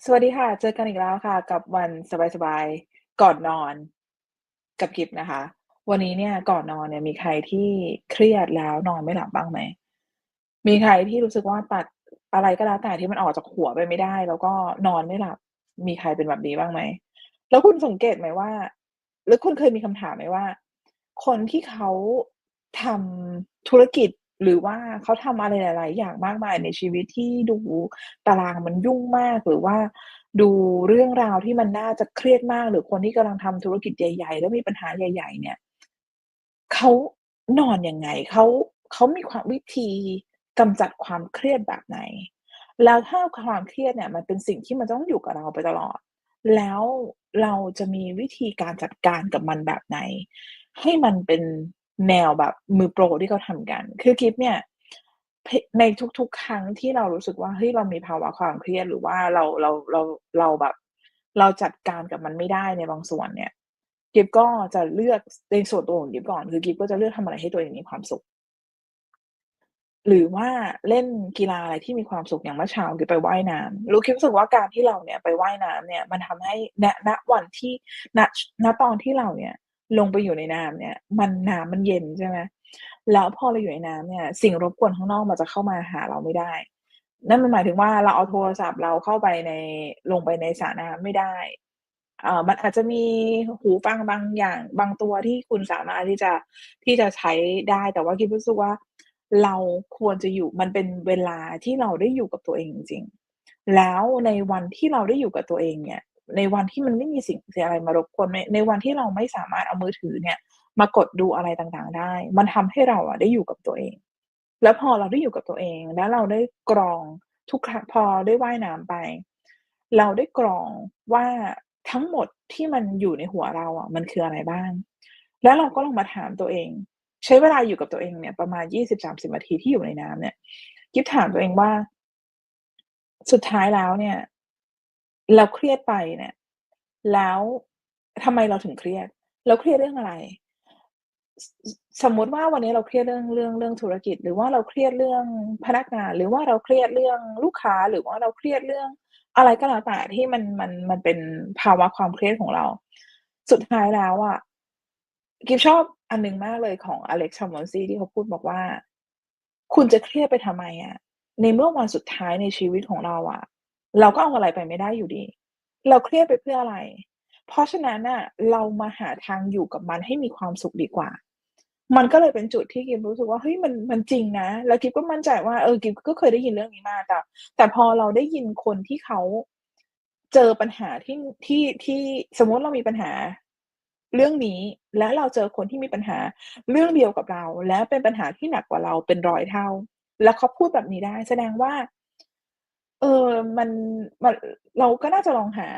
สวัสดีค่ะ เจอกันอีกแล้วค่ะ กับวันสบาย ๆ ก่อนนอน กับกิฟต์นะคะ วันนี้เนี่ยก่อนนอนเนี่ยมีใครที่เครียดแล้วนอนไม่หลับบ้างไหม?มีใครที่รู้สึกว่าตัดอะไรก็แล้วแต่ที่มันออกจากหัวไปไม่ได้ แล้วก็นอนไม่หลับ มีใครเป็นแบบนี้บ้างไหม?แล้วคุณสังเกตไหมว่า หรือคุณเคยมีคำถามไหมว่า คนที่เขาทำธุรกิจ หรือว่าเขาทำอะไรหลาย ๆ อย่างมากมายในชีวิตที่ดูตารางมันยุ่งมากหรือว่าดูเรื่องราวที่มันน่าจะเครียดมาก หรือคนที่กำลังทำธุรกิจใหญ่ ๆ แล้วมีปัญหาใหญ่ ๆ เนี่ยเขานอนยังไง?เขาเขามีความวิธีกำจัดความเครียดแบบไหน?แล้วถ้าความเครียดเนี่ย มันเป็นสิ่งที่มันต้องอยู่กับเราไปตลอด แล้วเราจะมีวิธีการจัดการกับมันแบบไหน?ให้มันเป็น แนวแบบมือโปรที่เขาทำกัน คือกิฟต์เนี่ยในทุกๆ ครั้งที่เรารู้สึกว่าเฮ้ยเรามีภาวะความเครียดหรือว่าเราเราเราเราแบบ เราจัดการกับมันไม่ได้ในบางส่วนเนี่ยกิฟต์ก็จะเลือกในส่วนตัวของกิฟต์ก่อนคือกิฟต์ก็จะเลือกทำอะไรให้ตัวเองมีความสุข หรือว่าเล่นกีฬาอะไรที่มีความสุขอย่างเมื่อเช้ากิฟต์ไปว่ายน้ำรู้กิฟรู้สึกว่าการที่เราเนี่ยไปว่ายน้ำเนี่ย มันทำให้ณณวันที่ณณตอนที่เราเนี่ย ลงไปอยู่ในน้ำเนี่ย มันน้ำมันเย็นใช่ไหมแล้วพอเราอยู่ในน้ำเนี่ย สิ่งรบกวนข้างนอกมันจะเข้ามาหาเราไม่ได้ นั่นมันหมายถึงว่าเราเอาโทรศัพท์เราเข้าไปในลงไปในสระน้ำไม่ได้อ่ามันอาจจะมีหูฟังบางอย่างบางตัวที่คุณสามารถที่จะที่จะใช้ได้แต่ว่ากิฟต์รู้สึกว่าเราควรจะอยู่มันเป็นเวลาที่เราได้อยู่กับตัวเองจริงๆแล้วในวันที่เราได้อยู่กับตัวเองเนี่ย ในวันที่มันไม่มีสิ่งเสียอะไรมารบกวนในในวันที่เราไม่สามารถเอามือถือเนี่ย มากดดูอะไรต่างๆ ได้ มันทำให้เราอะได้อยู่กับตัวเอง แล้วพอเราได้อยู่กับตัวเอง แล้วเราได้กรองทุกครั้งพอได้ว่ายน้ำไป เราได้กรองว่าทั้งหมดที่มันอยู่ในหัวเราอะมันคืออะไรบ้าง แล้วเราก็ลองมาถามตัวเอง ใช้เวลาอยู่กับตัวเองเนี่ยประมาณ20-30นาทีที่อยู่ในน้ำเนี่ยกิฟถามตัวเองว่า สุดท้ายแล้วเนี่ย เราเครียดไปเนี่ย แล้วทำไมเราถึงเครียด?เราเครียดเรื่องอะไร?สสมมุติว่าวันนี้เราเครียดเรื่องเรื่องเรื่องธุรกิจ หรือว่าเราเครียดเรื่องพนักงาน หรือว่าเราเครียดเรื่องลูกค้า หรือว่าเราเครียดเรื่องอะไรก็แล้วแต่ที่มันมันมันเป็นภาวะความเครียดของเรา สุดท้ายแล้วอะกิฟชอบอันหนึ่งมากเลยของ Alex Hormozi ที่เขาพูดบอกว่า"คุณจะเครียดไปทำไมอะในเมื่อวันสุดท้ายในชีวิตของเราอะ เราก็เอาอะไรไปไม่ได้อยู่ดี เราเครียดไปเพื่ออะไร?เพราะฉะนั้นน่ะเรามาหาทางอยู่กับมันให้มีความสุขดีกว่า"มันก็เลยเป็นจุดที่กิฟรู้สึกว่าเฮ้ยมันมันจริงนะ แล้วกิฟก็มั่นใจว่าเออกิฟก็เคยได้ยินเรื่องนี้มาแต่แต่พอเราได้ยินคนที่เขาเจอปัญหาที่ที่ที่สมมติเรามีปัญหาเรื่องนี้แล้วเราเจอคนที่มีปัญหาเรื่องเดียวกับเรา แล้วเป็นปัญหาที่หนักกว่าเราเป็น100เท่า แล้วเขาพูดแบบนี้ได้ แสดงว่า เออมันมันเราก็น่าจะลองหา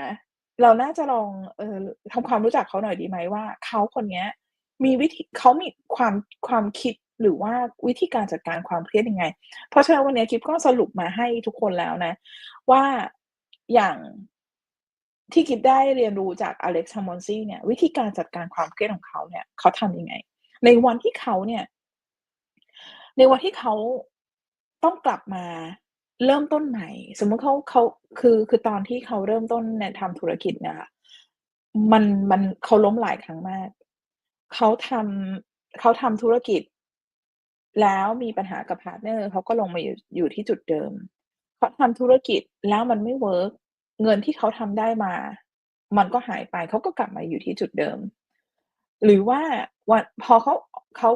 เราน่าจะลองเอ่อทำความรู้จักเขาหน่อยดีไหมว่าเขาคนเนี้ย มีวิธีเขามีความความคิดหรือว่าวิธีการจัดการความเครียดยังไง?เพราะฉะนั้นวันนี้กิฟก็สรุปมาให้ทุกคนแล้วนะ ว่าอย่างที่กิฟได้เรียนรู้จาก Alex Hormozi เนี่ย วิธีการจัดการความเครียดของเขาเนี่ยเขาทำยังไง?ในวันที่เขาเนี่ย ในวันที่เขาต้องกลับมา เริ่มต้นใหม่ สมมติเขาเขาคือคือตอนที่เขาเริ่มต้นเนี่ยทำธุรกิจเนี่ยค่ะมันมันเขาล้มหลายครั้งมากเขาทำเขาทำธุรกิจ แล้วมีปัญหากับพาร์ตเนอร์เขาก็ลงมาอยู่อยู่ที่จุดเดิมเขาทำธุรกิจแล้วมันไม่เวิร์กเงินที่เขาทำได้มา มันก็หายไปเขาก็กลับมาอยู่ที่จุดเดิม หรือว่าวันพอเขาเขา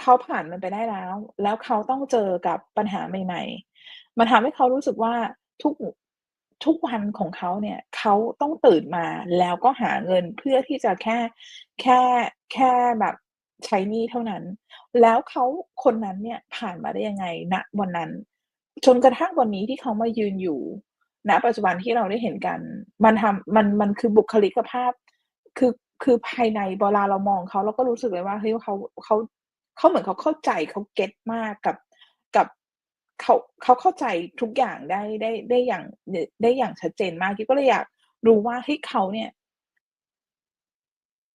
เขาผ่านมันไปได้แล้ว แล้วเขาต้องเจอกับปัญหาใหม่ ๆ มันทำให้เขารู้สึกว่าทุกทุกวันของเขาเนี่ยเขาต้องตื่นมาแล้วก็หาเงินเพื่อที่จะแค่แค่แค่แบบใช้หนี้เท่านั้น แล้วเขาคนนั้นเนี่ยผ่านมาได้ยังไงณวันนั้น จนกระทั่งวันนี้ที่เขามายืนอยู่ณปัจจุบันที่เราได้เห็นกัน มันทำมันมันคือบุคลิกภาพ คือคือภายในเวลาเรามองเขาเราก็รู้สึกเลยว่าเฮ้ยเขาเขาเขาเหมือนเขาเข้าใจเขาเก็ตมากกับ เขาเขาเข้าใจทุกอย่างได้ได้ได้อย่างได้อย่างชัดเจนมากกิฟต์ก็เลยอยากรู้ว่าเฮ้เขาเนี่ย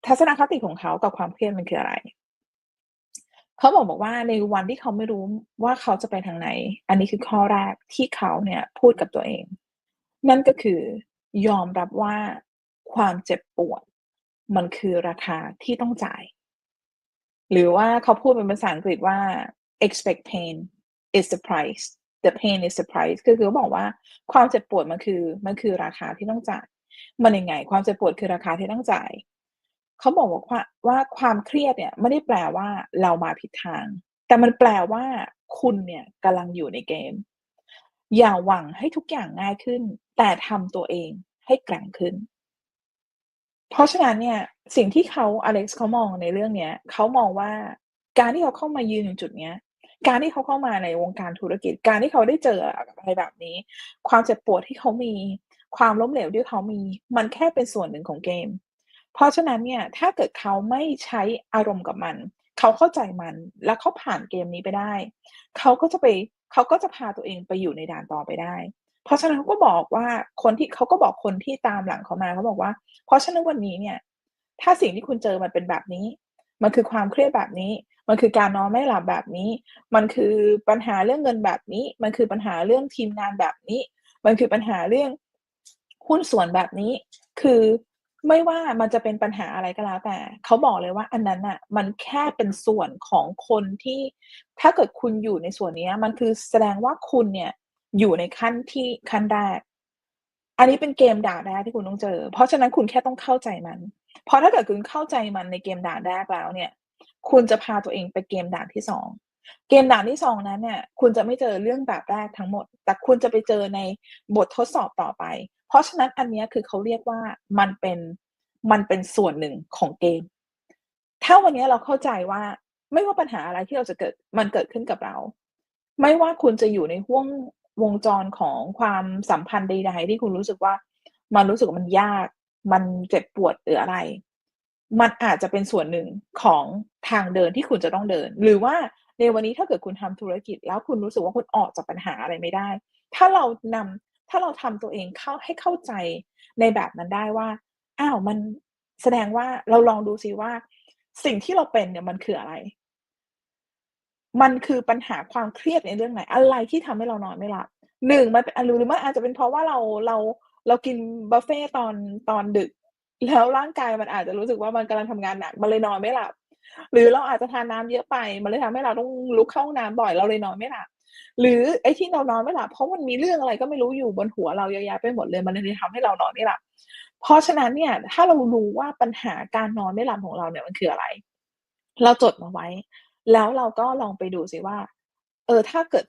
ทัศนคติของเขากับความเครียดมันคืออะไร?เขาบอกบอกว่าในวันที่เขาไม่รู้ว่าเขาจะไปทางไหน อันนี้คือข้อแรกที่เขาเนี่ยพูดกับตัวเอง นั่นก็คือยอมรับว่าความเจ็บปวด มันคือราคาที่ต้องจ่าย หรือว่าเขาพูดเป็นภาษาอังกฤษว่า expect pain is the price the pain is the price ก็คือเขาบอกว่าความเจ็บปวดมันคือมันคือราคาที่ต้องจ่าย มันยังไง ความเจ็บปวดคือราคาที่ต้องจ่าย เขาบอกว่าว่าว่าความเครียดเนี่ยไม่ได้แปลว่าเรามาผิดทาง แต่มันแปลว่าคุณเนี่ยกำลังอยู่ในเกม อย่าหวังให้ทุกอย่างง่ายขึ้น แต่ทำตัวเองให้แกร่งขึ้น เพราะฉะนั้นเนี่ย สิ่งที่เขาอเล็กซ์เขามองในเรื่องเนี้ยเขามองว่าการที่เขาเข้ามายืนอยู่จุดเนี้ย การที่เขาเข้ามาในวงการธุรกิจ การที่เขาได้เจออะไรแบบนี้ ความเจ็บปวดที่เขามี ความล้มเหลวที่เขามี มันแค่เป็นส่วนหนึ่งของเกม เพราะฉะนั้นเนี่ย ถ้าเกิดเขาไม่ใช้อารมณ์กับมัน เขาเข้าใจมัน แล้วเขาผ่านเกมนี้ไปได้ เขาก็จะไป เขาก็จะพาตัวเองไปอยู่ในด่านต่อไปได้ เพราะฉะนั้นเขาก็บอกว่า คนที่เขาก็บอกคนที่ตามหลังเขามาเขาบอกว่า เพราะฉะนั้นวันนี้เนี่ย ถ้าสิ่งที่คุณเจอมันเป็นแบบนี้ มันคือความเครียดแบบนี้ มันคือการนอนไม่หลับแบบนี้ มันคือปัญหาเรื่องเงินแบบนี้ มันคือปัญหาเรื่องทีมงานแบบนี้ มันคือปัญหาเรื่องหุ้นส่วนแบบนี้ คือไม่ว่ามันจะเป็นปัญหาอะไรก็แล้วแต่เขาบอกเลยว่าอันนั้นน่ะ มันแค่เป็นส่วนของคนที่ ถ้าเกิดคุณอยู่ในส่วนนี้มันคือแสดงว่าคุณเนี่ยอยู่ในขั้นที่ขั้นแรกอันนี้เป็นเกมด่าแรกที่คุณต้องเจอ เพราะฉะนั้นคุณแค่ต้องเข้าใจมัน เพราะถ้าเกิดคุณเข้าใจมันในเกมด่านแรกแล้วเนี่ย คุณจะพาตัวเองไปเกมด่านที่2เกมด่านที่2นั้นเนี่ย คุณจะไม่เจอเรื่องแบบแรกทั้งหมด แต่คุณจะไปเจอในบททดสอบต่อไป เพราะฉะนั้นอันนี้คือเขาเรียกว่ามันเป็นมันเป็นส่วนหนึ่งของเกม ถ้าวันนี้เราเข้าใจว่าไม่ว่าปัญหาอะไรที่เราจะเกิดมันเกิดขึ้นกับเรา ไม่ว่าคุณจะอยู่ในห้วงวงจรของความสัมพันธ์ใดๆที่คุณรู้สึกว่า มันรู้สึกว่ามันยาก มันเจ็บปวดหรืออะไร มันอาจจะเป็นส่วนหนึ่งของทางเดินที่คุณจะต้องเดิน หรือว่าในวันนี้ถ้าเกิดคุณทำธุรกิจ แล้วคุณรู้สึกว่าคุณออกจากปัญหาอะไรไม่ได้ ถ้าเรานำถ้าเราทำตัวเองเข้าให้เข้าใจในแบบนั้นได้ว่า อ้าวมันแสดงว่าเราลองดูซิว่า สิ่งที่เราเป็นเนี่ยมันคืออะไร มันคือปัญหาความเครียดในเรื่องไหน อะไรที่ทำให้เรานอนไม่หลับ1มันเป็นหรือมันอาจจะเป็นเพราะว่าเราเรา เรากินบุฟเฟต์ตอนตอนดึก แล้วร่างกายมันอาจจะรู้สึกว่ามันกำลังทำงานหนักมันเลยนอนไม่หลับ หรือเราอาจจะทานน้ำเยอะไป มันเลยทำให้เราต้องลุกเข้าห้องน้ำบ่อยเราเลยนอนไม่หลับหรือไอ้ที่เรานอนไม่หลับเพราะมันมีเรื่องอะไรก็ไม่รู้อยู่บนหัวเราเยอะแยะไปหมดเลย มันเลยทำให้เรานอนไม่หลับเพราะฉะนั้นเนี่ย ถ้าเรารู้ว่าปัญหาการนอนไม่หลับของเราเนี่ยมันคืออะไร เราจดมาไว้ แล้วเราก็ลองไปดูซิว่า เออ ถ้าเกิด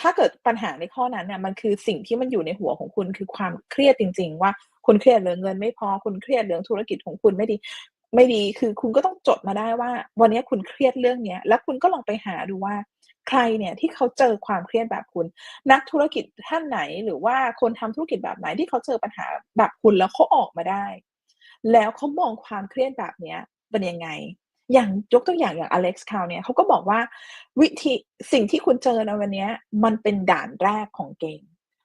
ถ้าเกิดปัญหาในข้อนั้นน่ะมันคือสิ่งที่มันอยู่ในหัวของคุณคือความเครียดจริง ๆ ว่าคุณเครียดเรื่องเงินไม่พอคุณเครียดเรื่องธุรกิจของคุณไม่ดี ไม่ดีคือคุณก็ต้องจดมาได้ว่า วันนี้คุณเครียดเรื่องเนี้ย แล้วคุณก็ลองไปหาดูว่าใครเนี่ยที่เขาเจอความเครียดแบบคุณ นักธุรกิจท่านไหนหรือว่าคนทำธุรกิจแบบไหนที่เขาเจอปัญหาแบบคุณแล้วเขาออกมาได้ แล้วเขามองความเครียดแบบเนี้ยเป็นยังไง อย่างยกตัวอย่างอย่างอเล็กซ์คาวเนี้ยเขาก็บอกว่าวิธีสิ่งที่คุณเจอในวันนี้มันเป็นด่านแรกของเกม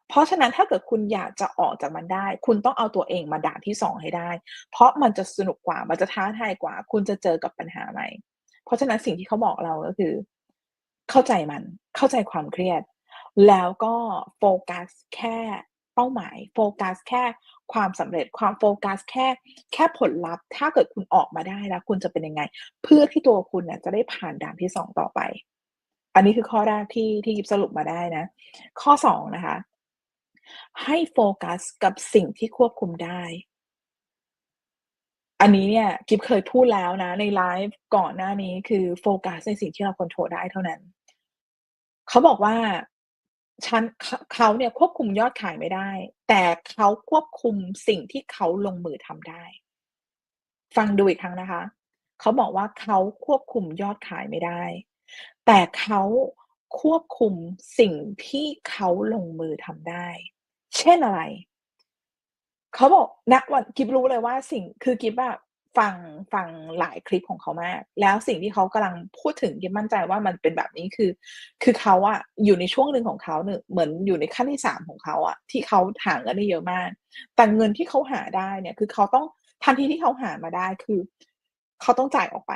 เพราะฉะนั้นถ้าเกิดคุณอยากจะออกจากมันได้ คุณต้องเอาตัวเองมาด่านที่2ให้ได้ เพราะมันจะสนุกกว่ามันจะท้าทายกว่า คุณจะเจอกับปัญหาใหม่เพราะฉะนั้นสิ่งที่เขาบอกเราก็คือ เข้าใจมันเข้าใจความเครียด แล้วก็โฟกัสแค่ เป้าหมายโฟกัสแค่ความสำเร็จความโฟกัสแค่แค่ผลลัพธ์ ถ้าเกิดคุณออกมาได้แล้วคุณจะเป็นยังไง เพื่อที่ตัวคุณเนี่ยจะได้ผ่านด่านที่2ต่อไป อันนี้คือข้อแรกที่ที่กิฟสรุปมาได้นะ ข้อ2นะคะ ให้โฟกัสกับสิ่งที่ควบคุมได้ อันนี้เนี่ยกิฟเคยพูดแล้วนะ ในไลฟ์ก่อนหน้านี้คือโฟกัสในสิ่งที่เราคอนโทรลได้เท่านั้น เขาบอกว่า ฉันเขาเนี่ยควบคุมยอดขายไม่ได้ แต่เขาควบคุมสิ่งที่เขาลงมือทำได้ ฟังดูอีกครั้งนะคะ เขาบอกว่าเขาควบคุมยอดขายไม่ได้ แต่เขาควบคุมสิ่งที่เขาลงมือทำได้ เช่นอะไร เขาบอกณวันกิฟรู้เลยว่าสิ่งคือกิฟอะ ฟังฟังหลายคลิปของเขามาก แล้วสิ่งที่เขากำลังพูดถึงกิฟมั่นใจว่ามันเป็นแบบนี้คือ คือเขาอะอยู่ในช่วงหนึ่งของเขาเนี่ยเหมือนอยู่ในขั้นที่3ของเขาอะที่เขาหาเงินได้เยอะมาก แต่เงินที่เขาหาได้เนี่ยคือเขาต้องทันทีที่เขาหามาได้คือ เขาต้องจ่ายออกไป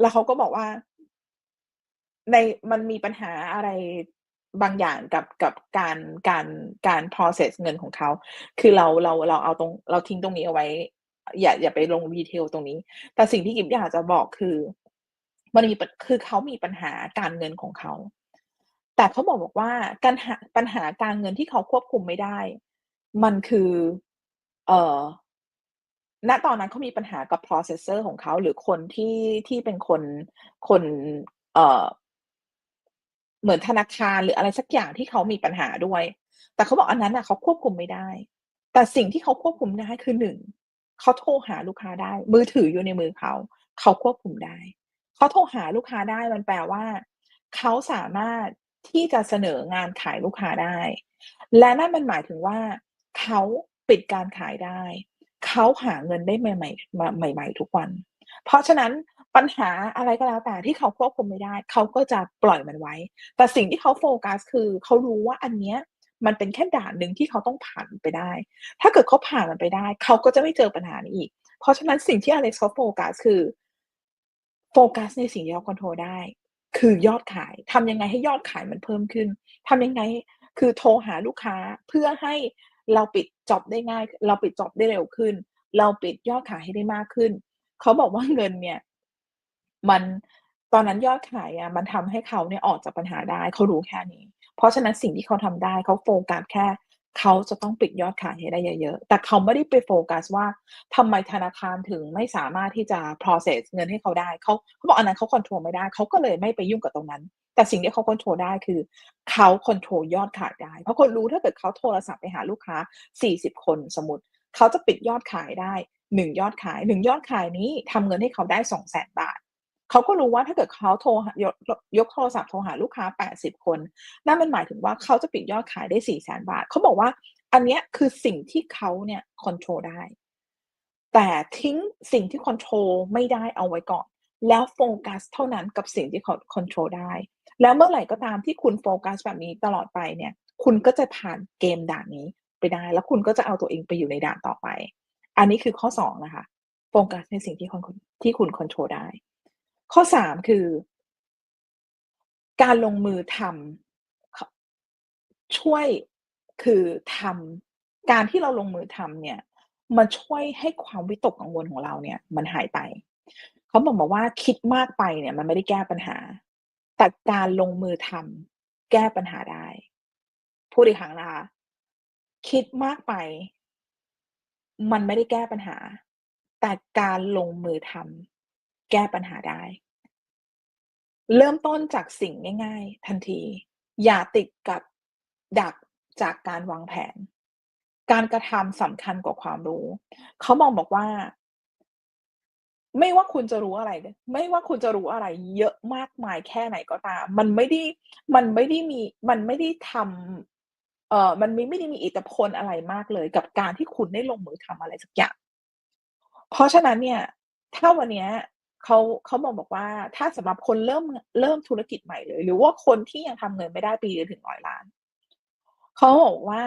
แล้วเขาก็บอกว่า ในมันมีปัญหาอะไรบางอย่างกับกับการการการ process เงินของเขา คือเราเราเราเอาตรงเราทิ้งตรงนี้เอาไว้ อย่าอย่าไปลง detail ตรงนี้ แต่สิ่งที่กิบอยากจะบอกคือมันมีคือเขามีปัญหาการเงินของเขา แต่เขาบอกบอกว่าการหาปัญหาการเงินที่เขาควบคุมไม่ได้ มันคือ เอ่อณตอนนั้นเขามีปัญหากับ processor ของเขา หรือคนที่ที่เป็นคนคน เอ่อ เหมือนธนาคารหรืออะไรสักอย่างที่เขามีปัญหาด้วย แต่เขาบอกอันนั้นน่ะเขาควบคุมไม่ได้ แต่สิ่งที่เขาควบคุมได้คือ1 เขาโทรหาลูกค้าได้ มือถืออยู่ในมือเขา เขาควบคุมได้เขาโทรหาลูกค้าได้มันแปลว่า เขาสามารถที่จะเสนองานขายลูกค้าได้ และนั่นมันหมายถึงว่าเขาปิดการขายได้ เขาหาเงินได้ใหม่ๆมาใหม่ ๆ ทุกวัน เพราะฉะนั้นปัญหาอะไรก็แล้วแต่ที่เขาควบคุมไม่ได้ เขาก็จะปล่อยมันไว้ แต่สิ่งที่เขาโฟกัสคือเขารู้ว่าอันเนี้ย มันเป็นแค่ด่านหนึ่งที่เขาต้องผ่านไปได้ ถ้าเกิดเขาผ่านมันไปได้ เขาก็จะไม่เจอปัญหานี้อีก เพราะฉะนั้นสิ่งที่อเล็กซ์เขาโฟกัสคือโฟกัสในสิ่งที่เขาคอนโทรได้ คือยอดขายทำยังไงให้ยอดขายมันเพิ่มขึ้นทำยังไงคือโทรหาลูกค้าเพื่อให้เราปิดจ็อบได้ง่าย เราปิดจ็อบได้เร็วขึ้น เราปิดยอดขายให้ได้มากขึ้น เขาบอกว่าเงินเนี่ย มันตอนนั้นยอดขายอะมันทำให้เขาเนี่ยออกจากปัญหาได้ เขารู้แค่นี้ เพราะฉะนั้นสิ่งที่เขาทำได้เขาโฟกัสแค่เขาจะต้องปิดยอดขายให้ได้เยอะๆ แต่เขาไม่ได้ไปโฟกัสว่าทำไมธนาคารถึงไม่สามารถที่จะ process เงินให้เขาได้เขาเขาบอกอันนั้นเขาคอนโทรลไม่ได้ เขาก็เลยไม่ไปยุ่งกับตรงนั้น แต่สิ่งที่เขาคอนโทรลได้คือเขาคอนโทรลยอดขายได้ เพราะเขารู้ถ้าเกิดเขาโทรศัพท์ไปหาลูกค้า 40 คนสมมุติ เขาจะปิดยอดขายได้ 1 ยอดขาย 1 ยอดขายนี้ทำเงินให้เขาได้ 200,000 บาท เขาก็รู้ว่าถ้าเกิดเขาโทรยกยกโทรศัพท์โทรหาลูกค้า 80 คน นั่นมันหมายถึงว่าเขาจะปิดยอดขายได้400,000บาท เขาบอกว่า อันเนี้ยคือสิ่งที่เขาเนี่ยคอนโทรลได้ แต่ทิ้งสิ่งที่คอนโทรลไม่ได้เอาไว้ก่อน แล้วโฟกัสเท่านั้นกับสิ่งที่เขาคอนโทรลได้ แล้วเมื่อไหร่ก็ตามที่คุณโฟกัสแบบนี้ตลอดไปเนี่ย คุณก็จะผ่านเกมด่านนี้ไปได้ แล้วคุณก็จะเอาตัวเองไปอยู่ในด่านต่อไป อันนี้คือข้อ2นะคะ โฟกัสในสิ่งที่คอนที่คุณคอนโทรลได้ ข้อ3คือ การลงมือทำช่วยคือทำการที่เราลงมือทำเนี่ยมันช่วยให้ความวิตกกังวลของเราเนี่ย มันหายไป เขาบอกมาว่าคิดมากไปเนี่ย มันไม่ได้แก้ปัญหา แต่การลงมือทำแก้ปัญหาได้พูดอีกครั้งนะคะคิดมากไป มันไม่ได้แก้ปัญหา แต่การลงมือทำ แก้ปัญหาได้ เริ่มต้นจากสิ่งง่าย ๆ ทันที อย่าติดกับดักจากการวางแผน การกระทำสำคัญกว่าความรู้ เขามองบอกว่า ไม่ว่าคุณจะรู้อะไร ไม่ว่าคุณจะรู้อะไร เยอะมากมายแค่ไหนก็ตาม มันไม่ได้มันไม่ได้มี มันไม่ได้ทำเอ่อมันไม่ไม่ได้มีอิทธิพลอะไรมากเลย กับการที่คุณได้ลงมือทำอะไรสักอย่างเพราะฉะนั้นเนี่ย ถ้าวันนี้ เขาเขามองบอกว่าถ้าสำหรับคนเริ่มเริ่มธุรกิจใหม่เลย หรือว่าคนที่ยังทำเงินไม่ได้ปีละถึง100,000,000เขาบอกว่า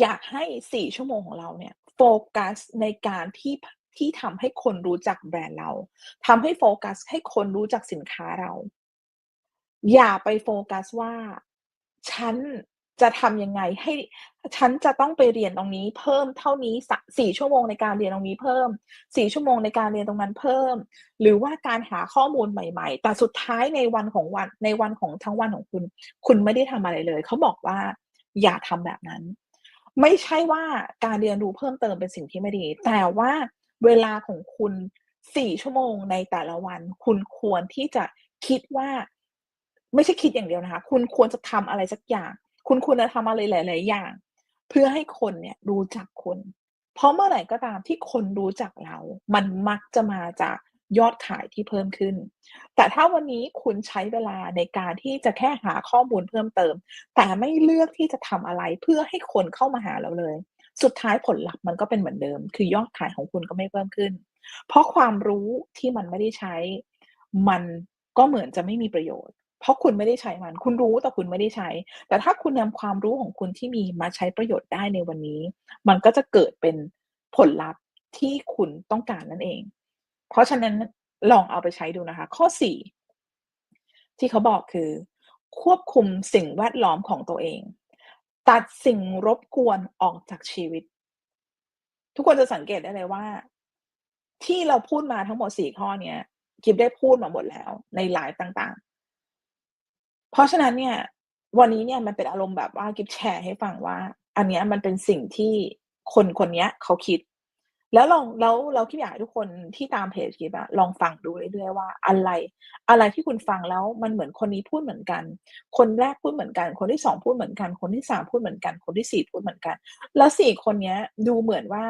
อยากให้4ชั่วโมงของเราเนี่ย โฟกัสในการที่ที่ทำให้คนรู้จักแบรนด์เราทำให้โฟกัสให้คนรู้จักสินค้าเรา อย่าไปโฟกัสว่า ฉัน จะทำยังไงให้ฉันจะต้องไปเรียนตรงนี้เพิ่มเท่านี้ส4ชั่วโมงในการเรียนตรงนี้เพิ่ม4ชั่วโมงในการเรียนตรงนั้นเพิ่ม หรือว่าการหาข้อมูลใหม่ ๆ แต่สุดท้ายในวันของวันในวันของทั้งวันของคุณ คุณไม่ได้ทำอะไรเลย เขาบอกว่าอย่าทำแบบนั้น ไม่ใช่ว่าการเรียนรู้เพิ่มเติมเป็นสิ่งที่ไม่ดี แต่ว่าเวลาของคุณ4ชั่วโมงในแต่ละวัน คุณควรที่จะคิดว่า ไม่ใช่คิดอย่างเดียวนะคะ คุณควรจะทำอะไรสักอย่าง คุณควรจะทำอะไรหลาย ๆ อย่าง เพื่อให้คนเนี่ยรู้จักคุณ เพราะเมื่อไหร่ก็ตามที่คนรู้จักเรา มันมักจะมาจากยอดขายที่เพิ่มขึ้น แต่ถ้าวันนี้คุณใช้เวลาในการที่จะแค่หาข้อมูลเพิ่มเติม แต่ไม่เลือกที่จะทำอะไรเพื่อให้คนเข้ามาหาเราเลย สุดท้ายผลลัพธ์มันก็เป็นเหมือนเดิม คือยอดขายของคุณก็ไม่เพิ่มขึ้น เพราะความรู้ที่มันไม่ได้ใช้ มันก็เหมือนจะไม่มีประโยชน์ เพราะคุณไม่ได้ใช้มัน คุณรู้แต่คุณไม่ได้ใช้ แต่ถ้าคุณนำความรู้ของคุณที่มีมาใช้ประโยชน์ได้ในวันนี้ มันก็จะเกิดเป็นผลลัพธ์ที่คุณต้องการนั่นเอง เพราะฉะนั้นลองเอาไปใช้ดูนะคะ ข้อ 4 ที่เขาบอกคือ ควบคุมสิ่งแวดล้อมของตัวเอง ตัดสิ่งรบกวนออกจากชีวิต ทุกคนจะสังเกตได้เลยว่า ที่เราพูดมาทั้งหมด 4 ข้อเนี้ยกิฟได้พูดมาหมดแล้วในไลฟ์ต่าง เพราะฉะนั้นเนี่ย วันนี้เนี่ยมันเป็นอารมณ์แบบว่ากิฟแชร์ให้ฟังว่า อันเนี้ยมันเป็นสิ่งที่คนคนเนี้ยเขาคิด แล้วลองแล้วแล้วกิฟอยากให้ทุกคนที่ตามเพจกิฟอะลองฟังดูเรื่อยๆว่าอะไร อะไรที่คุณฟังแล้วมันเหมือนคนนี้พูดเหมือนกัน คนแรกพูดเหมือนกัน คนที่2พูดเหมือนกัน คนที่3พูดเหมือนกัน คนที่4พูดเหมือนกัน แล้ว4คนเนี้ยดูเหมือนว่า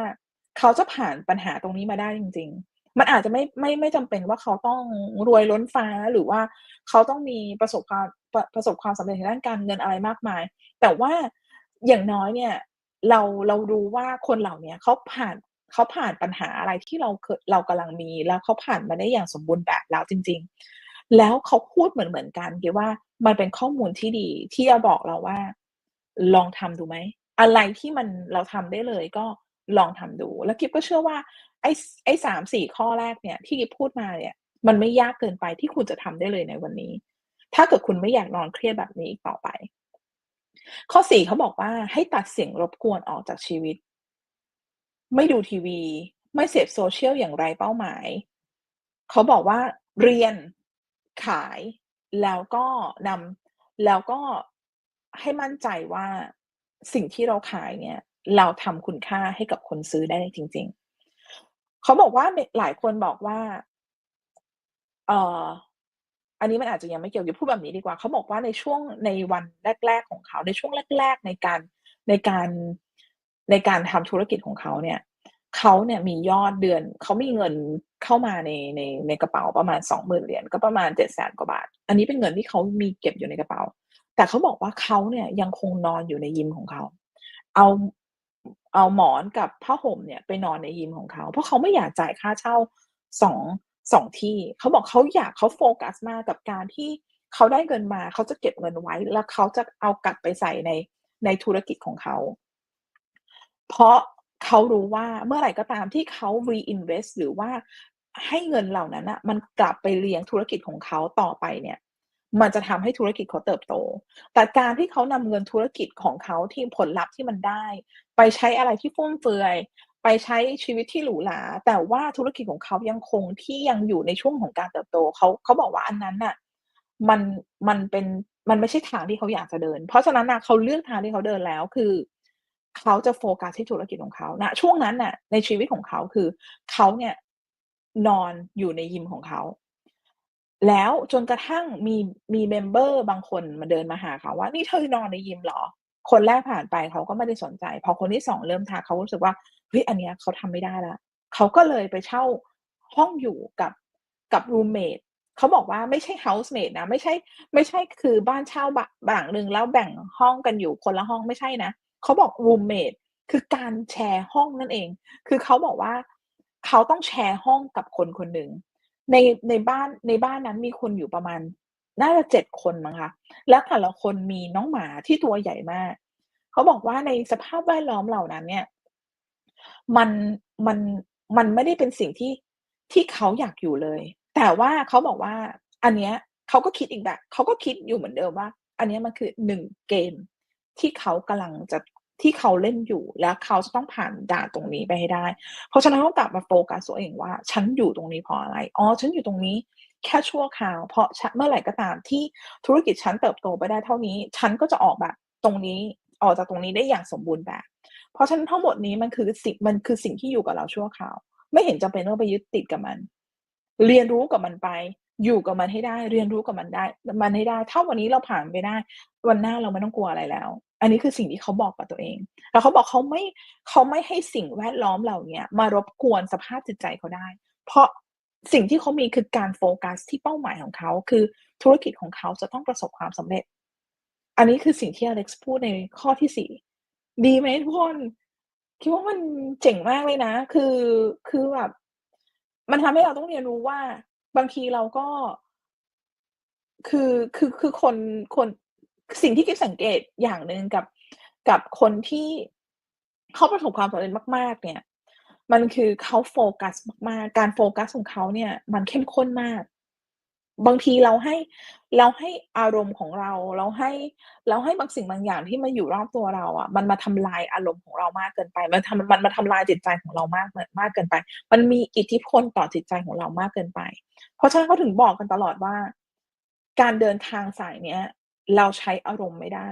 เขาจะผ่านปัญหาตรงนี้มาได้จริง ๆมันอาจจะไม่ไม่ไม่จำเป็นว่าเขาต้องรวยล้นฟ้าหรือว่าเขาต้องมีประสบความ ประประสบความสำเร็จทางด้านการเงินอะไรมากมาย แต่ว่าอย่างน้อยเนี่ยเราเรารู้ว่าคนเหล่านี้เขาผ่านเขาผ่านปัญหาอะไรที่เราเรากำลังมี แล้วเขาผ่านมาได้อย่างสมบูรณ์แบบแล้วจริง ๆ แล้วเขาพูดเหมือนๆกันกิฟว่ามันเป็นข้อมูลที่ดีที่จะบอกเราว่า ลองทำดูไหมอะไรที่มันเราทำได้เลยก็ลองทำดู แล้วกิฟก็เชื่อว่าไอ้สไอ้3-4ข้อแรกเนี่ย ที่กิฟพูดมาเนี่ย มันไม่ยากเกินไปที่คุณจะทำได้เลยในวันนี้ ถ้าเกิดคุณไม่อยากนอนเครียดแบบนี้อีกต่อไป ข้อ4เขาบอกว่าให้ตัดเสิ่งรบกวนออกจากชีวิต ไม่ดูทีวี ไม่เสพ social อย่างไรเป้าหมาย เขาบอกว่าเรียนขายแล้วก็นำแล้วก็ให้มั่นใจว่าสิ่งที่เราขายเนี่ย เราทำคุณค่าให้กับคนซื้อได้จริง ๆ เขาบอกว่าหลายคนบอกว่า เออ อันนี้มันอาจจะยังไม่เกี่ยวกิฟพูดแบบนี้ดีกว่าเขาบอกว่าในช่วงในวันแรก ๆ ของเขา ในช่วงแรก ๆ ในการในการในการทำธุรกิจของเขาเนี่ยเขาเนี่ยมียอดเดือนเขามีเงินเข้ามาในในในกระเป๋าประมาณ20,000เหรียญก็ประมาณ700,000กว่าบาท อันนี้เป็นเงินที่เขามีเก็บอยู่ในกระเป๋า แต่เขาบอกว่าเขาเนี่ยยังคงนอนอยู่ในยิมของเขา เอาเอาหมอนกับผ้าห่มเนี่ยไปนอนในยิมของเขา เพราะเขาไม่อยากจ่ายค่าเช่าสอง 2 2ที่เขาบอกเขาอยากเขาโฟกัสมากกับการที่เขาได้เงินมาเขาจะเก็บเงินไว้ แล้วเขาจะเอากลับไปใส่ในในธุรกิจของเขา เพราะเขารู้ว่าเมื่อไหร่ก็ตามที่เขา reinvest หรือว่าให้เงินเหล่านั้นน่ะมันกลับไปเลี้ยงธุรกิจของเขาต่อไปเนี่ย มันจะทำให้ธุรกิจเขาเติบโต แต่การที่เขานำเงินธุรกิจของเขาที่ผลลัพธ์ที่มันได้ ไปใช้อะไรที่ฟุ่มเฟือย ไปใช้ชีวิตที่หรูหราแต่ว่าธุรกิจของเขายังคงที่ยังอยู่ในช่วงของการเติบโตเขาเขาบอกว่าอันนั้นน่ะมันมันเป็นมันไม่ใช่ทางที่เขาอยากจะเดิน เพราะฉะนั้นน่ะเขาเลือกทางที่เขาเดินแล้วคือเขาจะโฟกัสที่ธุรกิจของเขาณช่วงนั้นน่ะ ในชีวิตของเขาคือเขาเนี่ยนอนอยู่ในยิมของเขาแล้วจนกระทั่งมีมีเมมเบอร์บางคนมาเดินมาหาเขาว่า"นี่เธอนอนในยิมเหรอ?"คนแรกผ่านไปเขาก็ไม่ได้สนใจ พอคนที่2เริ่มทักเขารู้สึกว่า เฮ้ยอันเนี้ยเขาทำไม่ได้แล้วเขาก็เลยไปเช่าห้องอยู่กับกับรูมเมตเขาบอกว่าไม่ใช่ housemate นะ ไม่ใช่ ไม่ใช่คือบ้านเช่าบะหลังหนึ่งแล้วแบ่งห้องกันอยู่คนละห้องไม่ใช่นะเขาบอกรูมเมตคือการแชร์ห้องนั่นเอง คือเขาบอกว่าเขาต้องแชร์ห้องกับคนคนหนึ่งในในบ้านในบ้านนั้นมีคนอยู่ประมาณน่าจะ7คนมั้งคะแล้วแต่ละคนมีน้องหมาที่ตัวใหญ่มากเขาบอกว่าในสภาพแวดล้อมเหล่านั้นเนี่ย มันมันมันไม่ได้เป็นสิ่งที่ที่เขาอยากอยู่เลย แต่ว่าเขาบอกว่า อันเนี้ยเขาก็คิดอีกแบบเขาก็คิดอยู่เหมือนเดิมว่า อันเนี้ยมันคือ1เกมที่เขากำลังจะที่เขาเล่นอยู่และเขาจะต้องผ่านด่านตรงนี้ไปให้ได้ เพราะฉะนั้นเขากลับมาโฟกัสตัวเองว่า ฉันอยู่ตรงนี้เพราะอะไร?อ๋อ ฉันอยู่ตรงนี้แค่ชั่วคราว เพราะฉะเมื่อไหร่ก็ตามที่ธุรกิจฉันเติบโตไปได้เท่านี้ ฉันก็จะออกแบบตรงนี้ออกจากตรงนี้ได้อย่างสมบูรณ์แบบ เพราะฉะนั้นทั้งหมดนี้มันคือสิ่งมันคือสิ่งที่อยู่กับเราชั่วคราว ไม่เห็นจำเป็นต้องไปยึดติดกับมัน เรียนรู้กับมันไป อยู่กับมันให้ได้ เรียนรู้กับมันได้ มันให้ได้ ถ้าวันนี้เราผ่านไปได้ วันหน้าเราไม่ต้องกลัวอะไรแล้ว อันนี้คือสิ่งที่เขาบอกกับตัวเอง แล้วเขาบอกเขาไม่เขาไม่ให้สิ่งแวดล้อมเหล่าเนี้ยมารบกวนสภาพจิตใจเขาได้ เพราะสิ่งที่เขามีคือการโฟกัสที่เป้าหมายของเขา คือธุรกิจของเขาจะต้องประสบความสำเร็จ อันนี้คือสิ่งที่อเล็กซ์พูดในข้อที่4 ดีไหมทุกคน?คิดว่ามันเจ๋งมากเลยนะ คือคือแบบ มันทำให้เราต้องเรียนรู้ว่าบางทีเราก็ คือคือคือคนคนสิ่งที่กิฟสังเกตอย่างหนึ่งกับกับคนที่เขาประสบความสำเร็จมากๆ เนี่ย มันคือเขาโฟกัสมากๆ การโฟกัสของเขาเนี่ย มันเข้มข้นมาก บางทีเราให้เราให้อารมณ์ของเราเราให้เราให้บางสิ่งบางอย่างที่มาอยู่รอบตัวเราอะมันมาทำลายอารมณ์ของเรามากเกินไป มันทำมันมาทำลายจิตใจของเรามากมากเกินไป มันมีอิทธิพลต่อจิตใจของเรามากเกินไป เพราะฉะนั้นเขาถึงบอกกันตลอดว่า การเดินทางสายเนี้ย เราใช้อารมณ์ไม่ได้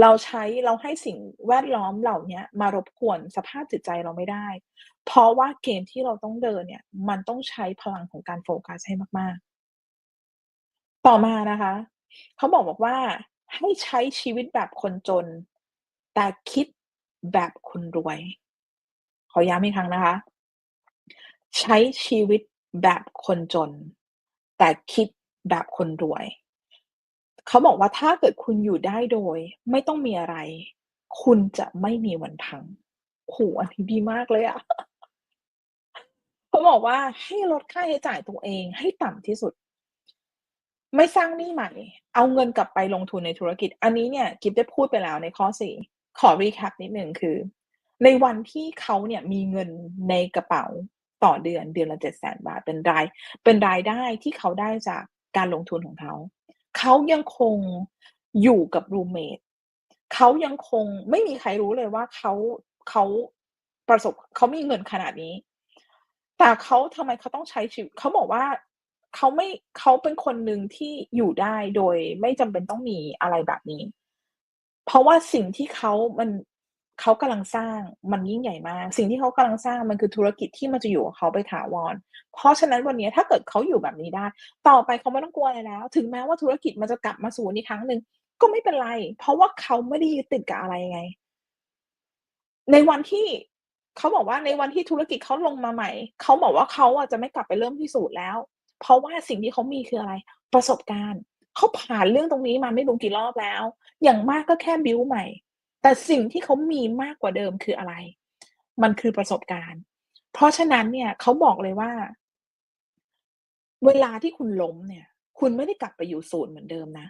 เราใช้เราให้สิ่งแวดล้อมเหล่านี้มารบกวนสภาพจิตใจเราไม่ได้ เพราะว่าเกมที่เราต้องเดินเนี่ย มันต้องใช้พลังของการโฟกัสให้มากๆ ต่อมานะคะ เขาบอกบอกว่าให้ใช้ชีวิตแบบคนจน แต่คิดแบบคนรวย ขอย้ำอีกครั้งนะคะ ใช้ชีวิตแบบคนจน แต่คิดแบบคนรวย เขาบอกว่าถ้าเกิดคุณอยู่ได้โดย ไม่ต้องมีอะไร คุณจะไม่มีวันพังโอ้โฮอันนี้ดีมากเลยอะเขาบอกว่าให้ลดค่าใช้จ่ายตัวเองให้ต่ำที่สุด ไม่สร้างหนี้ใหม่ เอาเงินกลับไปลงทุนในธุรกิจ อันนี้เนี่ยกิ๊บได้พูดไปแล้วในข้อ4ขอ recap นิดหนึ่งคือ ในวันที่เขาเนี่ยมีเงินในกระเป๋าต่อเดือนเดือนละ700,000บาทเป็นราย เป็นรายได้ที่เขาได้จากการลงทุนของเขา เขายังคงอยู่กับรูเมตเขายังคงไม่มีใครรู้เลยว่าเขาเขาประสบเขามีเงินขนาดนี้ แต่เขาทำไมเขาต้องใช้ชีวิตเขาบอกว่า เขาไม่เขาเป็นคนหนึ่งที่อยู่ได้โดยไม่จำเป็นต้องมีอะไรแบบนี้ เพราะว่าสิ่งที่เขามันเขากำลังสร้างมันยิ่งใหญ่มาก สิ่งที่เขากำลังสร้างมันคือธุรกิจที่มันจะอยู่กับเขาไปถาวร เพราะฉะนั้นวันนี้ถ้าเกิดเขาอยู่แบบนี้ได้ ต่อไปเขาไม่ต้องกลัวอะไรแล้ว ถึงแม้ว่าธุรกิจมันจะกลับมาศูงอีกครั้งหนึ่งก็ไม่เป็นไร เพราะว่าเขาไม่ได้ยึดติดกับอะไรไง ในวันที่เขาบอกว่าในวันที่ธุรกิจเขาลงมาใหม่ เขาบอกว่าเขาอะจะไม่กลับไปเริ่มที่ศูนย์แล้ว เพราะว่าสิ่งที่เขามีคืออะไร?ประสบการณ์เขาผ่านเรื่องตรงนี้มาไม่รู้กี่รอบแล้ว อย่างมากก็แค่บิลด์ใหม่ แต่สิ่งที่เขามีมากกว่าเดิมคืออะไร?มันคือประสบการณ์ เพราะฉะนั้นเนี่ยเขาบอกเลยว่า เวลาที่คุณล้มเนี่ย คุณไม่ได้กลับไปอยู่ศูนย์เหมือนเดิมนะ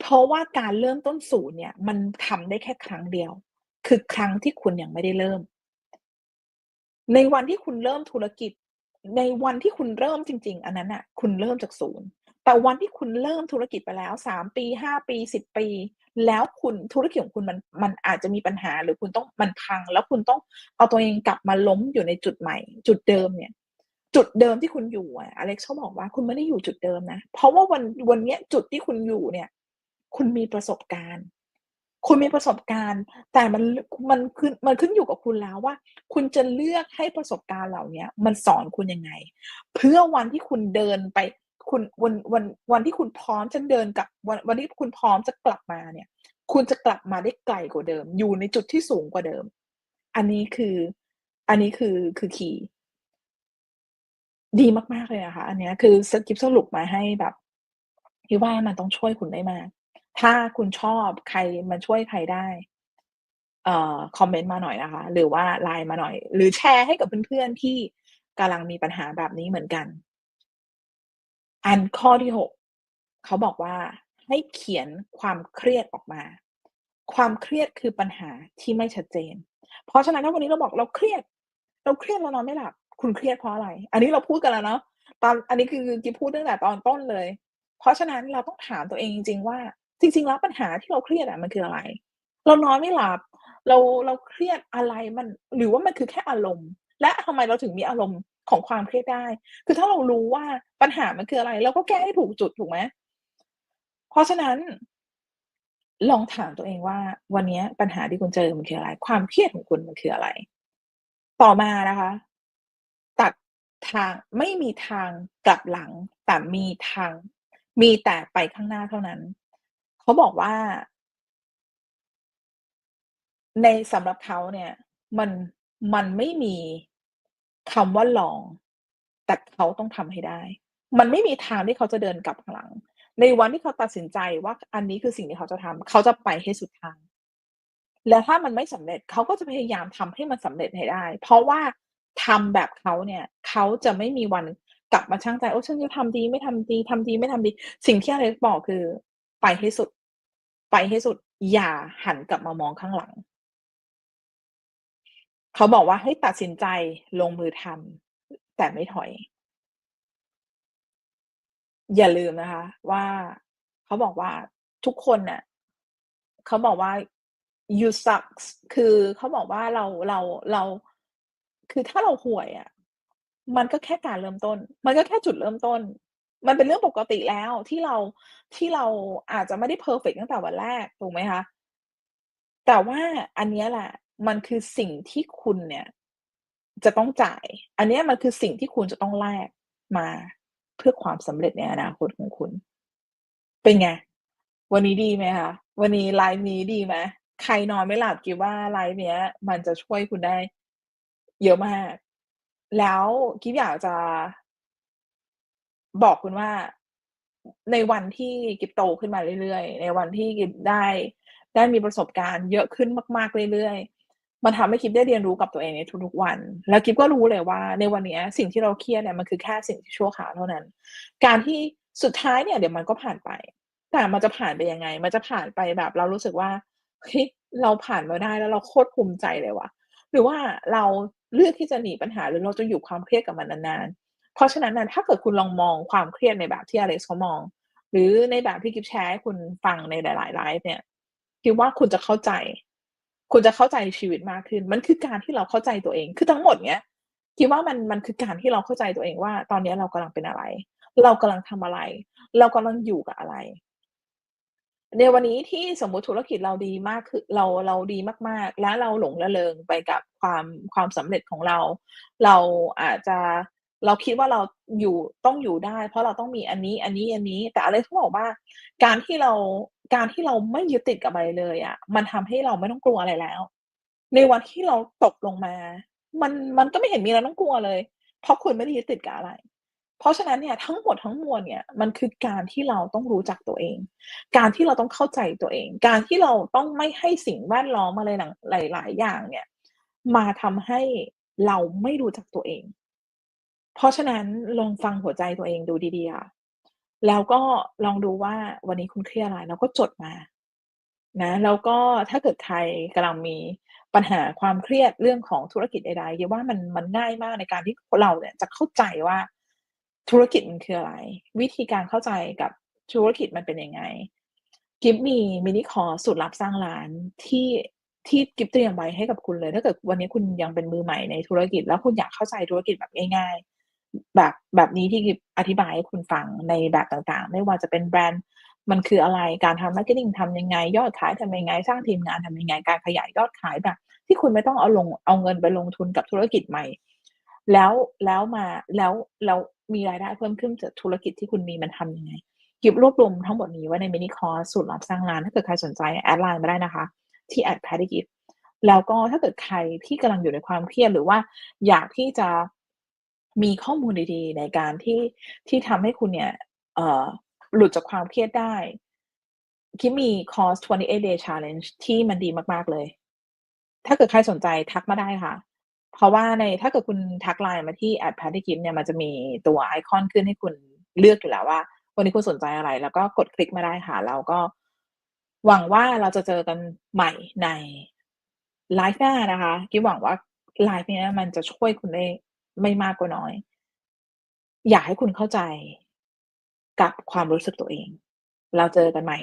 เพราะว่าการเริ่มต้นศูนย์เนี่ย มันทำได้แค่ครั้งเดียว คือครั้งที่คุณยังไม่ได้เริ่ม ในวันที่คุณเริ่มธุรกิจ ในวันที่คุณเริ่มจริง ๆ อันนั้นน่ะคุณเริ่มจากศูนย์ แต่วันที่คุณเริ่มธุรกิจไปแล้ว3ปี5ปี10ปี แล้วคุณธุรกิจของคุณมันมันอาจจะมีปัญหาหรือคุณต้องมันพัง แล้วคุณต้องเอาตัวเองกลับมาล้มอยู่ในจุดใหม่ จุดเดิมเนี่ย จุดเดิมที่คุณอยู่อะอเล็กซ์เขาบอกว่าคุณไม่ได้อยู่จุดเดิมนะ เพราะว่าวันวันเนี้ยจุดที่คุณอยู่เนี่ย คุณมีประสบการณ์ คุณมีประสบการณ์ แต่มันมันขึ้นมันขึ้นอยู่กับคุณแล้วว่า คุณจะเลือกให้ประสบการณ์เหล่าเนี้ยมันสอนคุณยังไง เพื่อวันที่คุณเดินไปคุณวันวันวันที่คุณพร้อมจะเดินกลับวันวันที่คุณพร้อมจะกลับมาเนี่ย คุณจะกลับมาได้ไกลกว่าเดิม อยู่ในจุดที่สูงกว่าเดิม อันนี้คือ อันนี้คือคือคีย์ดีมาก ๆ เลยอะค่ะอันเนี้ยคือสกิ๊บสรุปมาให้แบบคิดว่ามันต้องช่วยคุณได้มาก ถ้าคุณชอบใครมันช่วยใครได้เอ่อคอมเมนต์มาหน่อยนะคะ หรือว่า LINE มาหน่อย หรือแชร์ให้กับเพื่อนๆที่กำลังมีปัญหาแบบนี้เหมือนกัน อันข้อที่6เขาบอกว่าให้เขียนความเครียดออกมา ความเครียดคือปัญหาที่ไม่ชัดเจน เพราะฉะนั้นถ้าวันนี้เราบอกเราเครียด เราเครียดเรานอนไม่หลับ คุณเครียดเพราะอะไร?อันนี้เราพูดกันแล้วเนาะตอนอันนี้คือกิพูดตั้งแต่ตอนต้นเลย เพราะฉะนั้นเราต้องถามตัวเองจริงๆว่า จริงๆแล้วปัญหาที่เราเครียดอะมันคืออะไร?เรานอนไม่หลับ เราเราเครียดอะไร?มัน หรือว่ามันคือแค่อารมณ์ และทำไมเราถึงมีอารมณ์ของความเครียดได้?คือถ้าเรารู้ว่าปัญหามันคืออะไร เราก็แก้ให้ถูกจุดถูกไหม?เพราะฉะนั้น ลองถามตัวเองว่า วันนี้ปัญหาที่คุณเจอมันคืออะไร?ความเครียดของคุณมันคืออะไร?ต่อมานะคะ ตัดทางไม่มีทางกลับหลัง แต่มีทาง มีแต่ไปข้างหน้าเท่านั้น เขาบอกว่า ในสำหรับเขาเนี่ย มันมันไม่มีคำว่าลอง แต่เขาต้องทำให้ได้ มันไม่มีทางที่เขาจะเดินกลับหลัง ในวันที่เขาตัดสินใจว่าอันนี้คือสิ่งที่เขาจะทำเขาจะไปให้สุดทางแล้วถ้ามันไม่สำเร็จเขาก็จะพยายามทำให้มันสำเร็จให้ได้ เพราะว่าทำแบบเขาเนี่ยเขาจะไม่มีวันกลับมาชั่งใจโอ้ฉันจะทำดีไม่ทำดีทำดีไม่ทำดี สิ่งที่อเล็กซ์บอกคือ ไปให้สุด ไปให้สุด อย่าหันกลับมามองข้างหลัง เขาบอกว่าให้ตัดสินใจลงมือทำแต่ไม่ถอย อย่าลืมนะคะ ว่าเขาบอกว่าทุกคนน่ะเขาบอกว่า "You sucks" คือเขาบอกว่าเราเราเรา คือถ้าเราห่วยอะมันก็แค่การเริ่มต้น มันก็แค่จุดเริ่มต้น มันเป็นเรื่องปกติแล้วที่เราที่เราอาจจะไม่ได้เพอร์เฟกต์ตั้งแต่วันแรกถูกไหมคะ?แต่ว่าอันนี้แหละมันคือสิ่งที่คุณเนี่ย จะต้องจ่าย อันนี้มันคือสิ่งที่คุณจะต้องแลกมาเพื่อความสำเร็จในอนาคตของคุณ เป็นไง วันนี้ดีไหมคะ?วันนี้ไลฟ์นี้ดีไหม?ใครนอนไม่หลับคิดว่าไลฟ์เนี้ย มันจะช่วยคุณได้เยอะมาก แล้วกิ๊บอยากจะ บอกคุณว่าในวันที่กิบโตขึ้นมาเรื่อยๆ ในวันที่กิบได้ได้มีประสบการณ์เยอะขึ้นมาก ๆเรื่อยๆมันทำให้กิ๊บได้เรียนรู้กับตัวเองในทุกๆวัน แล้วกิบก็รู้เลยว่า ในวันนี้สิ่งที่เราเครียดเนี่ยมันคือแค่สิ่งที่ชั่วคราวเท่านั้น การที่สุดท้ายเนี่ยเดี๋ยวมันก็ผ่านไป แต่มันจะผ่านไปยังไง มันจะผ่านไปแบบ เรารู้สึกว่าเฮ้ยเราผ่านมาได้แล้วเราโคตรภูมิใจเลยว่ะ หรือว่าเราเลือกที่จะหนีปัญหาหรือเราจะอยู่ความเครียดกับมันนาน เพราะฉะนั้นน่ะถ้าเกิดคุณลองมองความเครียดในแบบที่อเล็กซ์เขามอง หรือในแบบที่กิ๊บแชร์ให้คุณฟังในหลายๆไลฟ์เนี่ยกิ๊บว่าคุณจะเข้าใจ คุณจะเข้าใจชีวิตมากขึ้น มันคือการที่เราเข้าใจตัวเอง คือทั้งหมดเนี้ยกิ๊บว่ามันมันคือการที่เราเข้าใจตัวเองว่า ตอนนี้เรากำลังเป็นอะไร เรากำลังทำอะไร เรากำลังอยู่กับอะไรในวันนี้ที่สมมุติธุรกิจเราดีมากคือเราเราดีมาก ๆ แล้วเราหลงระเริงไปกับความความสำเร็จของเรา เราอาจจะ เราคิดว่าเราอยู่ต้องอยู่ได้ เพราะเราต้องมีอันนี้ๆๆแต่อเล็กซ์เขาบอกว่า การที่เราการที่เราไม่ยึดติดกับอะไรเลยอะมันทำให้เราไม่ต้องกลัวอะไรแล้ว ในวันที่เราตกลงมา มันมันก็ไม่เห็นมีอะไรต้องกลัวเลย เพราะคุณไม่ได้ยึดติดกับอะไร เพราะฉะนั้นเนี่ยทั้งหมดทั้งมวลเนี่ยมันคือการที่เราต้องรู้จักตัวเอง การที่เราต้องเข้าใจตัวเอง การที่เราต้องไม่ให้สิ่งแวดล้อมอะไรหลังหลาย ๆ อย่างเนี่ย มาทำให้เราไม่รู้จักตัวเอง เพราะฉะนั้นลองฟังหัวใจตัวเองดูดีๆค่ะแล้วก็ลองดูว่าวันนี้คุณเครียดอะไรแล้วก็จดมา นะ แล้วก็ถ้าเกิดใครกำลังมีปัญหาความเครียดเรื่องของธุรกิจใดๆกิ๊บว่ามันมันง่ายมากในการที่เราเนี่ยจะเข้าใจว่าธุรกิจมันคืออะไร วิธีการเข้าใจกับธุรกิจมันเป็นยังไง กิ๊บมีมินิคอร์สสูตรลับสร้างร้านที่ที่กิ๊บเตรียมไว้ให้กับคุณเลย ถ้าเกิดวันนี้คุณยังเป็นมือใหม่ในธุรกิจ แล้วคุณอยากเข้าใจธุรกิจแบบง่ายๆ แบบแบบนี้ที่อธิบายให้คุณฟังในแบบต่างๆ ไม่ว่าจะเป็นแบรนด์มันคืออะไรการทำ marketing ทำยังไง ยอดขายทำยังไง สร้างทีมงานทำยังไง การขยายยอดขายแบบ ที่คุณไม่ต้องเอาลงเอาเงินไปลงทุนกับธุรกิจใหม่ แล้วแล้วมาแล้วแล้วมีรายได้เพิ่มขึ้นจากธุรกิจที่คุณมีมันทำยังไงกิบรวบรวมทั้งหมดนี้ไว้ในมินิคอร์สสูตรลับสร้างร้านถ้าเกิดใครสนใจแอดไลน์มาได้นะคะ ที่ @PattyGift แล้วก็ถ้าเกิดใครที่กำลังอยู่ในความเครียดหรือว่าอยากที่จะ มีข้อมูลดีๆ ในการที่ที่ทำให้คุณเนี่ยเอ่อหลุดจากความเครียดได้กิ๊บมีคอร์ส 28 day challenge ที่มันดีมากๆเลย ถ้าเกิดใครสนใจทักมาได้ค่ะ เพราะว่าในถ้าเกิดคุณทัก LINE มาที่ @PattyGift เนี่ยมันจะมีตัวไอคอนขึ้นให้คุณเลือกอยู่แล้วว่า วันนี้คุณสนใจอะไร แล้วก็กดคลิกมาได้ค่ะแล้วก็หวังว่าเราจะเจอกันใหม่ในไลฟ์หน้านะคะกิ๊หวังว่าไลฟ์นี้มันจะช่วยคุณได้ ไม่มากก็น้อย อยากให้คุณเข้าใจกับความรู้สึกตัวเอง เราเจอกันใหม่